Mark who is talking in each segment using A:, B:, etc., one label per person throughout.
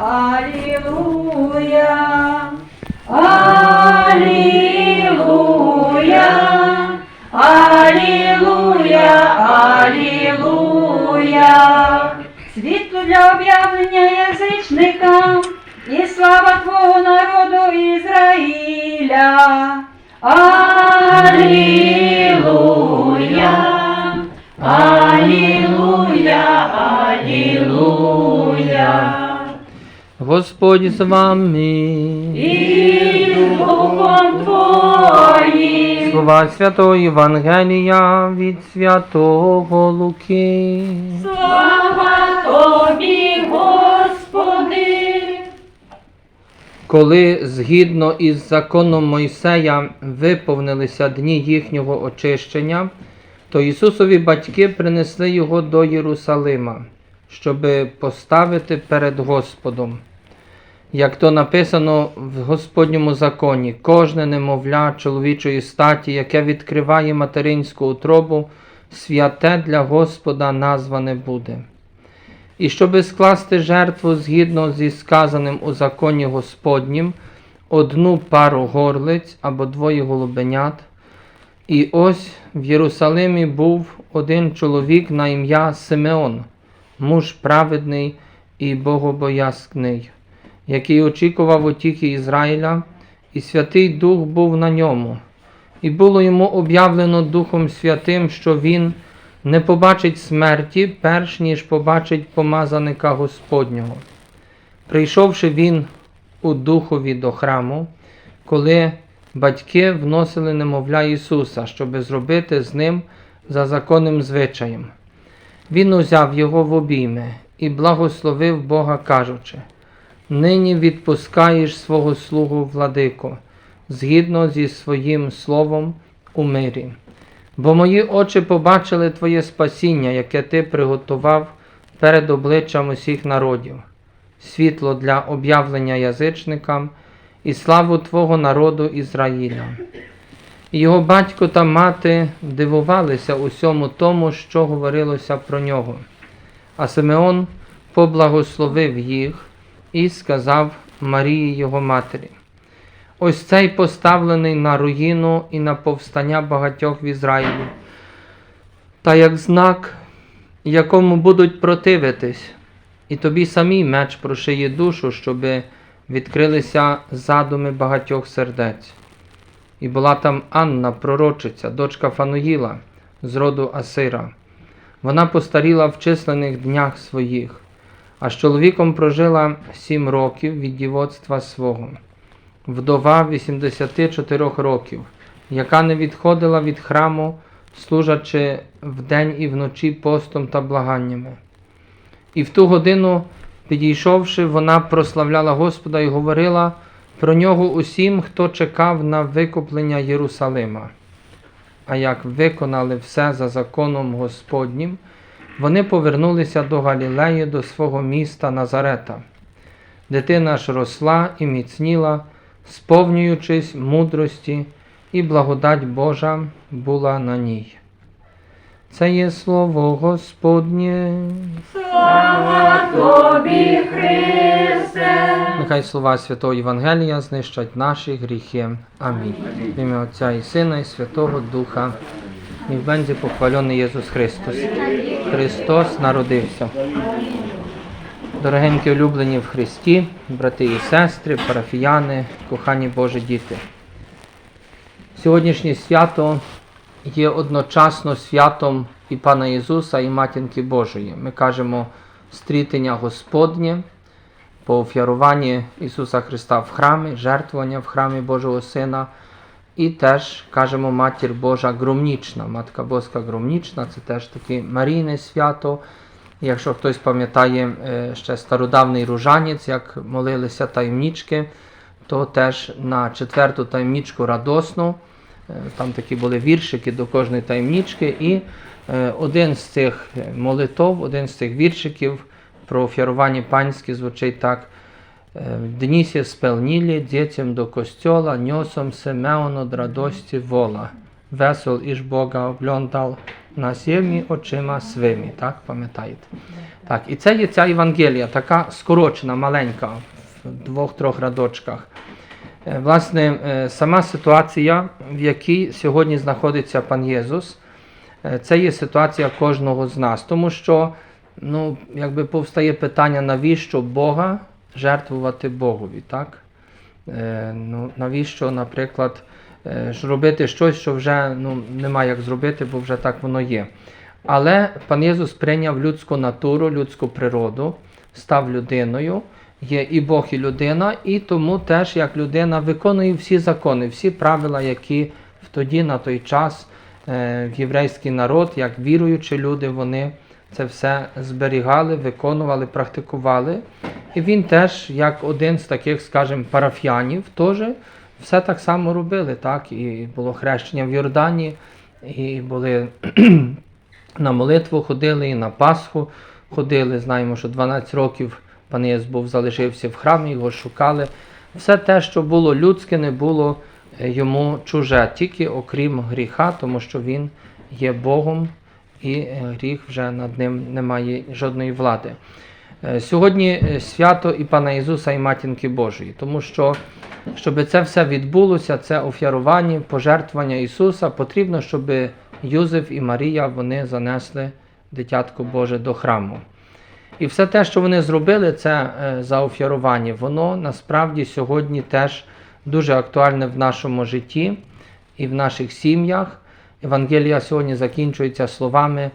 A: Алілуя. Алілуя. Алілуя. Алілуя. Світло для об'явлення язичникам і слава Твого народу Ізраїля. Алілуя. Алілуя. Алілуя.
B: Господь з вами.
A: І Духом Твоїм.
B: Слова Святого Євангелія від Святого Луки.
A: Слава Тобі, Господи.
B: Коли згідно із законом Мойсея виповнилися дні їхнього очищення, то Ісусові батьки принесли його до Єрусалима, щоби поставити перед Господом. Як то написано в Господньому законі, кожне немовля чоловічої статі, яке відкриває материнську утробу, святе для Господа назване буде. І щоби скласти жертву згідно зі сказаним у законі Господнім, одну пару горлиць або двоє голубенят. І ось в Єрусалимі був один чоловік на ім'я Симеон, муж праведний і богобоязкний, який очікував утіхи Ізраїля, і Святий Дух був на ньому. І було йому об'явлено Духом Святим, що він не побачить смерті, перш ніж побачить помазаника Господнього. Прийшовши він у духові до храму, коли батьки вносили немовля Ісуса, щоби зробити з ним за законним звичаєм. Він узяв його в обійми і благословив Бога, кажучи: Нині відпускаєш свого слугу владико, згідно зі своїм словом у мирі. Бо мої очі побачили Твоє спасіння, яке Ти приготував перед обличчям усіх народів, світло для об'явлення язичникам і славу Твого народу Ізраїля. Його батько та мати дивувалися усьому тому, що говорилося про нього. А Симеон поблагословив їх і сказав Марії його матері. Ось цей поставлений на руїну і на повстання багатьох в Ізраїлі, та як знак, якому будуть противитись, і тобі самій меч прошиє душу, щоби відкрилися задуми багатьох сердець. І була там Анна, пророчиця, дочка Фануїла з роду Асира. Вона постаріла в численних днях своїх, а з чоловіком прожила сім років від дівоцтва свого вдова 84 років, яка не відходила від храму, служачи вдень і вночі постом та благаннями. І в ту годину, підійшовши, вона прославляла Господа і говорила про нього усім, хто чекав на викуплення Єрусалима. А як виконали все за законом Господнім, вони повернулися до Галілеї, до свого міста Назарета. Дитина ж росла і міцніла, сповнюючись мудрості, і благодать Божа була на ній. Це є слово Господнє.
A: Слава Тобі, Христе.
B: Нехай слова Святого Євангелія знищать наші гріхи. Амінь. В ім'я Отця і Сина, і Святого Духа. І в Бензі похвалений Єсус Христос. Христос народився. Дорогенькі улюблені в Христі, брати і сестри, парафіяни, кохані Божі діти. Сьогоднішнє свято є одночасно святом і Пана Ісуса, і Матінки Божої. Ми кажемо стрітення Господнє, поофярування Ісуса Христа в храмі, жертвування в храмі Божого Сина. І теж кажемо Матір Божа Громнічна, Матка Боска Громнічна, це теж таке Марійне свято. Якщо хтось пам'ятає е, ще стародавний ружанець, як молилися таємнічки, то теж на четверту таємнічку радосну, е, там такі були віршики до кожної таємнічки, і е, один з цих молитов, один з цих віршиків про офірування панське звучить так. «Е, В дні сі спелнілі дітям до костьола, ньосом Симеон од радості вола. Весел іж Бога оглядал, насємі очима свими. Так, пам'ятаєте? Так, і це є ця Євангелія, така скорочена, маленька, в двох-трьох рядочках. Е, Власне, е, сама ситуація, в якій сьогодні знаходиться пан Єсус, це є ситуація кожного з нас, тому що ну, якби повстає питання, навіщо Бога жертвувати Богові, так? Е, ну, навіщо, наприклад, е, робити щось, що вже ну, немає як зробити, бо вже так воно є. Але пан Єсус прийняв людську натуру, людську природу, став людиною, є і Бог, і людина, і тому теж як людина виконує всі закони, всі правила, які тоді на той час е, в єврейський народ, як віруючі люди, вони це все зберігали, виконували, практикували. І він теж, як один з таких, скажімо, парафіянів, теж все так само робили. Так? І було хрещення в Йордані, і були на молитву ходили, і на Пасху ходили. Знаємо, що 12 років пан Єс був залишився в храмі, його шукали. Все те, що було людське, не було е, йому чуже, тільки окрім гріха, тому що він є Богом, і е, гріх вже над ним не має жодної влади. Е, Сьогодні е, свято і Пана Ісуса, і Матінки Божої, тому що, щоб це все відбулося, це офярування, пожертвування Ісуса, потрібно, щоб Юзеф і Марія вони занесли дитятко Боже до храму. І все те, що вони зробили, це е, заофярування, воно насправді сьогодні теж дуже актуальне в нашому житті і в наших сім'ях. Євангелія сьогодні закінчується словами,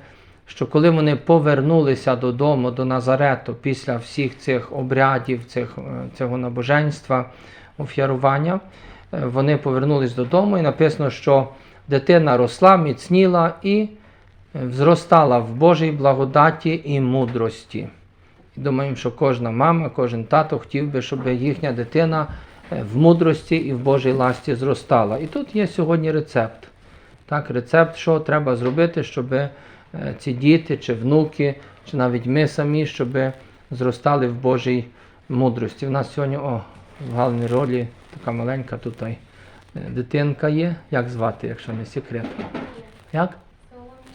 B: що коли вони повернулися додому, до Назарету, після всіх цих обрядів, цих, е, цього набоженства, офярування, е, вони повернулись додому, і написано, що дитина росла, міцніла і е, зростала в Божій благодаті і мудрості. Думаємо, що кожна мама, кожен тато хотів би, щоб їхня дитина в мудрості і в Божій ласті зростала. І тут є сьогодні рецепт. Так, рецепт, що треба зробити, щоб е, ці діти, чи внуки, чи навіть ми самі, щоб зростали в Божій мудрості. У нас сьогодні о, в головній ролі така маленька тут е, дитинка є. Як звати, якщо не секрет? Як?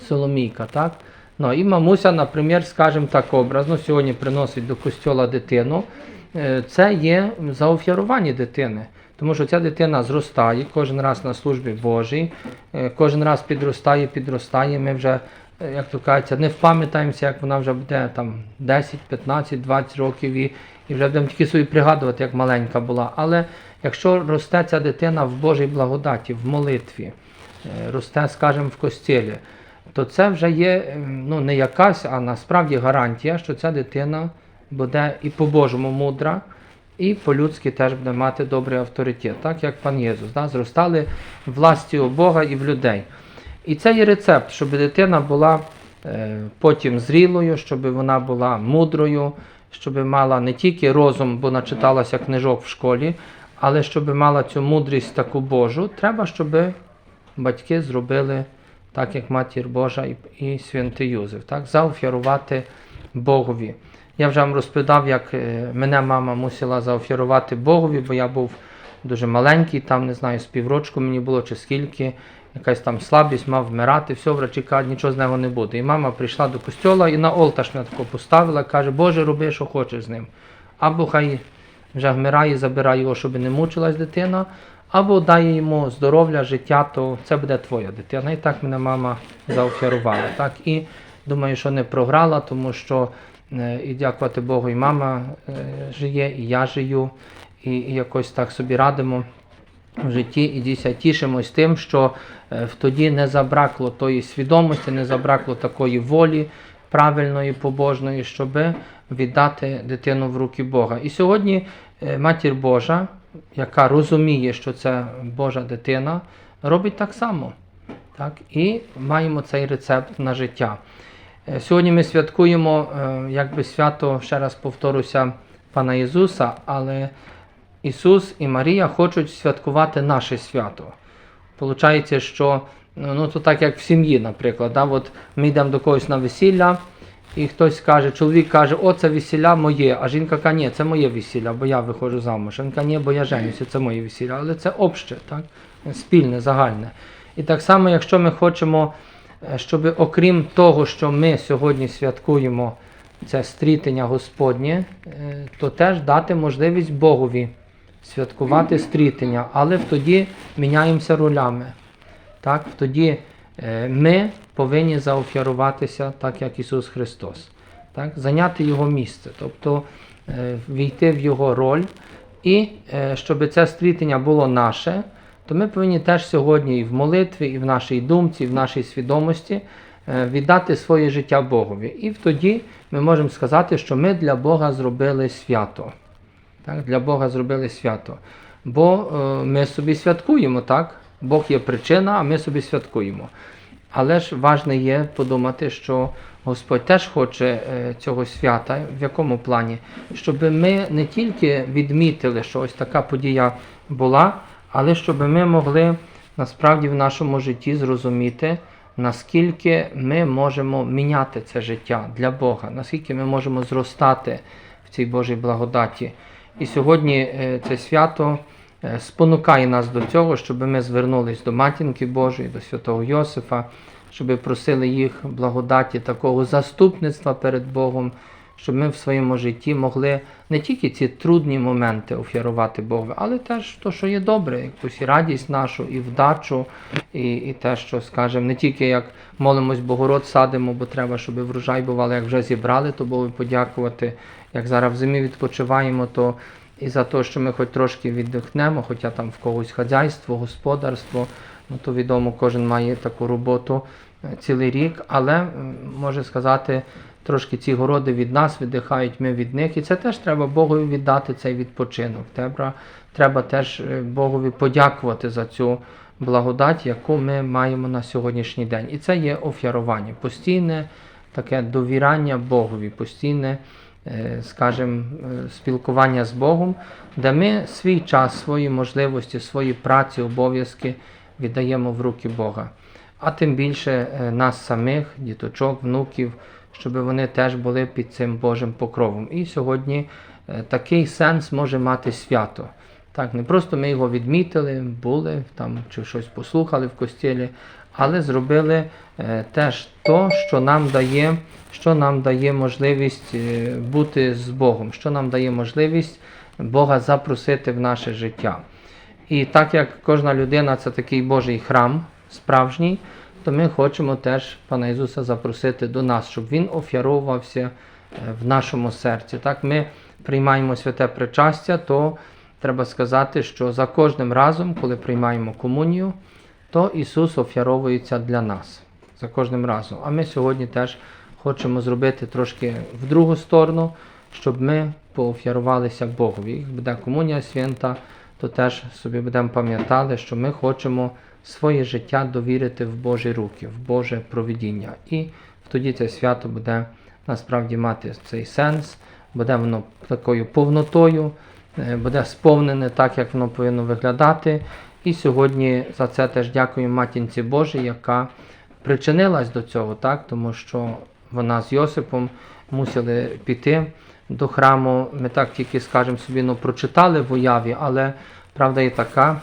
B: Соломійка, так? Ну, і мамуся, наприклад, скажімо так образно, сьогодні приносить до костьола дитину. Е, Це є заофярування дитини. Тому що ця дитина зростає кожен раз на службі Божій, е, кожен раз підростає, підростає. Ми вже, е, як то кажеться, не впам'ятаємося, як вона вже буде там 10, 15, 20 років і, і вже будемо тільки собі пригадувати, як маленька була. Але якщо росте ця дитина в Божій благодаті, в молитві, росте, скажімо, в костілі, то це вже є ну, не якась, а насправді гарантія, що ця дитина буде і по-божому мудра, і по-людськи теж буде мати добрий авторитет, так як пан Єсус. Да? Зростали власті у Бога і в людей. І це є рецепт, щоб дитина була е, потім зрілою, щоб вона була мудрою, щоб мала не тільки розум, бо начиталася книжок в школі, але щоб мала цю мудрість таку Божу, треба, щоб батьки зробили так, як Матір Божа і, і святий Юзеф, так, заофярувати Богові. Я вже вам розповідав, як е, мене мама мусила заофярувати Богові, бо я був дуже маленький, там не знаю, з піврочку мені було чи скільки, якась там слабість, мав вмирати, все, врачі кажуть, нічого з нього не буде. І мама прийшла до костьола і на олташ мене тако поставила, каже, Боже, роби, що хочеш з ним. Або хай вже вмирає, забирай його, щоб не мучилась дитина, або дає йому здоров'я, життя, то це буде твоя дитина. І так мене мама заофярувала. Так? І думаю, що не програла, тому що і дякувати Богу, і мама е, жиє, і я жию, і, якось так собі радимо в житті і дійсно тішимось тим, що е, тоді не забракло тої свідомості, не забракло такої волі правильної, побожної, щоб віддати дитину в руки Бога. І сьогодні е, Матір Божа, яка розуміє, що це Божа дитина, робить так само. Так? І маємо цей рецепт на життя. Е, Сьогодні ми святкуємо е, якби свято, ще раз повторюся, Пана Ісуса, але Ісус і Марія хочуть святкувати наше свято. Получається, що ну, ну, то так як в сім'ї, наприклад. Да? От ми йдемо до когось на весілля, і хтось каже, чоловік каже, о, це весілля моє, а жінка каже, ні, це моє весілля, бо я виходжу замуж. Він каже, ні, бо я женюся, це моє весілля. Але це обще, так? спільне, загальне. І так само, якщо ми хочемо щоб окрім того, що ми сьогодні святкуємо це стрітення Господнє, е, то теж дати можливість Богові святкувати стрітення, але тоді міняємося ролями. Так, тоді е, ми повинні заофяруватися так, як Ісус Христос, так, зайняти Його місце, тобто е, війти в Його роль. І е, щоб це стрітення було наше, то ми повинні теж сьогодні і в молитві, і в нашій думці, і в нашій свідомості е, віддати своє життя Богові. І тоді ми можемо сказати, що ми для Бога зробили свято. Так, для Бога зробили свято. Бо е, ми собі святкуємо, так? Бог є причина, а ми собі святкуємо. Але ж важне є подумати, що Господь теж хоче е, цього свята, в якому плані, щоб ми не тільки відмітили, що ось така подія була, але щоб ми могли насправді в нашому житті зрозуміти, наскільки ми можемо міняти це життя для Бога, наскільки ми можемо зростати в цій Божій благодаті. І сьогодні е, це свято е, спонукає нас до цього, щоб ми звернулись до матінки Божої, до святого Йосифа, щоб просили їх благодаті такого заступництва перед Богом, щоб ми в своєму житті могли не тільки ці трудні моменти офірувати Богу, але теж то, що є добре, якусь і радість нашу, і вдачу, і, і те, що скажемо, не тільки як молимось Богород садимо, бо треба, щоб врожай бував, як вже зібрали, то Богу подякувати. Як зараз в зимі відпочиваємо, то і за те, що ми хоч трошки віддихнемо, хоча там в когось хазяйство, господарство, ну то відомо, кожен має таку роботу е, цілий рік, але може сказати, трошки ці городи від нас віддихають, ми від них. І це теж треба Богові віддати цей відпочинок. Треба, треба теж е, Богові подякувати за цю благодать, яку ми маємо на сьогоднішній день. І це є офярування, постійне таке довіряння Богові, постійне е, скажімо, е, спілкування з Богом, де ми свій час, свої можливості, свої праці, обов'язки віддаємо в руки Бога. А тим більше нас самих, діточок, внуків, щоб вони теж були під цим Божим покровом. І сьогодні е, такий сенс може мати свято. Так, не просто ми його відмітили, були там чи щось послухали в костілі, але зробили е, теж то, що нам дає, що нам дає можливість е, бути з Богом, що нам дає можливість Бога запросити в наше життя. І так як кожна людина це такий Божий храм справжній, то ми хочемо теж Пана Ісуса запросити до нас, щоб Він офяровувався е, в нашому серці. Так, ми приймаємо святе причастя, то треба сказати, що за кожним разом, коли приймаємо комунію, то Ісус офяровується для нас за кожним разом. А ми сьогодні теж хочемо зробити трошки в другу сторону, щоб ми поофярувалися Богові. Як буде комунія свята, то теж собі будемо пам'ятали, що ми хочемо своє життя довірити в Божі руки, в Боже провідіння. І тоді це свято буде насправді мати цей сенс, буде воно такою повнотою, е, буде сповнене так, як воно повинно виглядати. І сьогодні за це теж дякуємо Матінці Божій, яка причинилась до цього, так, тому що вона з Йосипом мусили піти до храму. Ми так тільки, скажемо собі, ну, прочитали в уяві, але правда є така.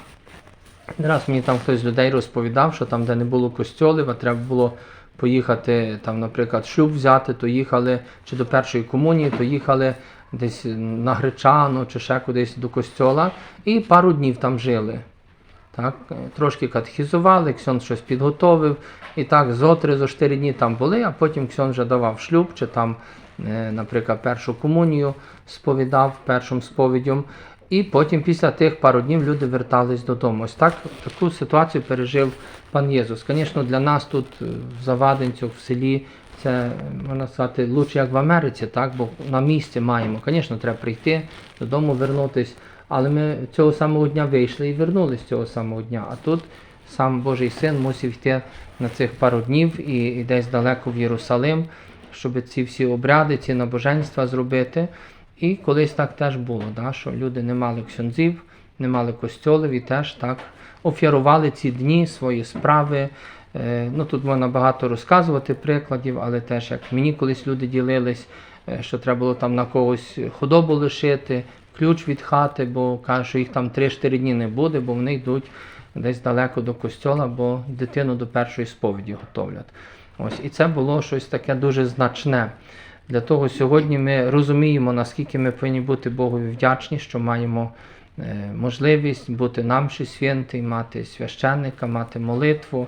B: Раз мені там хтось з людей розповідав, що там, де не було костьолів, а треба було поїхати, там, наприклад, шлюб взяти, то їхали чи до першої комунії, то їхали десь на Гречану чи ще кудись до костьола і пару днів там жили. Так, трошки катехізували, Ксьон щось підготовив. І так, зо три, зо чотири дні там були, а потім Ксьон вже давав шлюб, чи там, е, наприклад, першу комунію сповідав першим сповіддям. І потім після тих пару днів люди вертались додому. Ось так таку ситуацію пережив пан Єсус. Звісно, для нас тут е, в Завадинцях, в селі, це можна сказати лучше як в Америці, так? бо на місці маємо. Звісно, треба прийти, додому вернутись. Але ми цього самого дня вийшли і вернулись цього самого дня. А тут сам Божий син мусив йти на цих пару днів і, і десь далеко в Єрусалим, щоб ці всі обряди, ці набоженства зробити. І колись так теж було, да, що люди не мали ксьонзів, не мали костьолів і теж так офірували ці дні, свої справи. Е, ну, тут можна багато розказувати прикладів, але теж як мені колись люди ділились, е, що треба було там на когось худобу лишити, ключ від хати, бо кажуть, що їх там 3-4 дні не буде, бо вони йдуть десь далеко до костьола, бо дитину до першої сповіді готовлять. Ось, і це було щось таке дуже значне. Для того сьогодні ми розуміємо, наскільки ми повинні бути Богові вдячні, що маємо е, можливість бути нам ще святий, мати священника, мати молитву,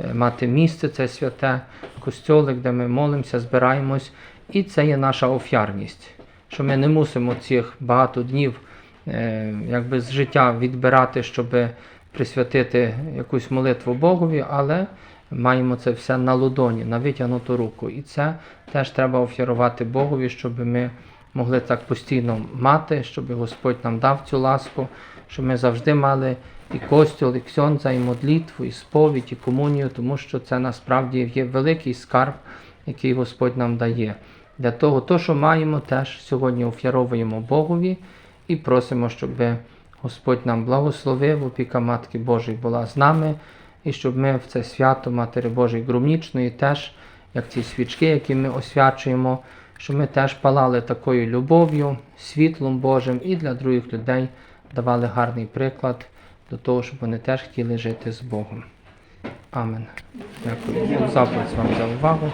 B: е, мати місце це святе, костьолик, де ми молимося, збираємось. І це є наша офярність, що ми не мусимо цих багато днів е, якби з життя відбирати, щоб присвятити якусь молитву Богові, але маємо це все на ладоні, на витягнуту руку. І це теж треба офірувати Богові, щоб ми могли так постійно мати, щоб Господь нам дав цю ласку, щоб ми завжди мали і костюл, і ксьонза, і молитву, і сповідь, і комунію, тому що це насправді є великий скарб, який Господь нам дає. Для того, то, що маємо, теж сьогодні офіровуємо Богові і просимо, щоб Господь нам благословив, опіка Матки Божої була з нами, і щоб ми в це свято Матері Божої Громнічної теж, як ці свічки, які ми освячуємо, щоб ми теж палали такою любов'ю, світлом Божим і для других людей давали гарний приклад до того, щоб вони теж хотіли жити з Богом. Амен. Дякую. Заповідь вам за увагу.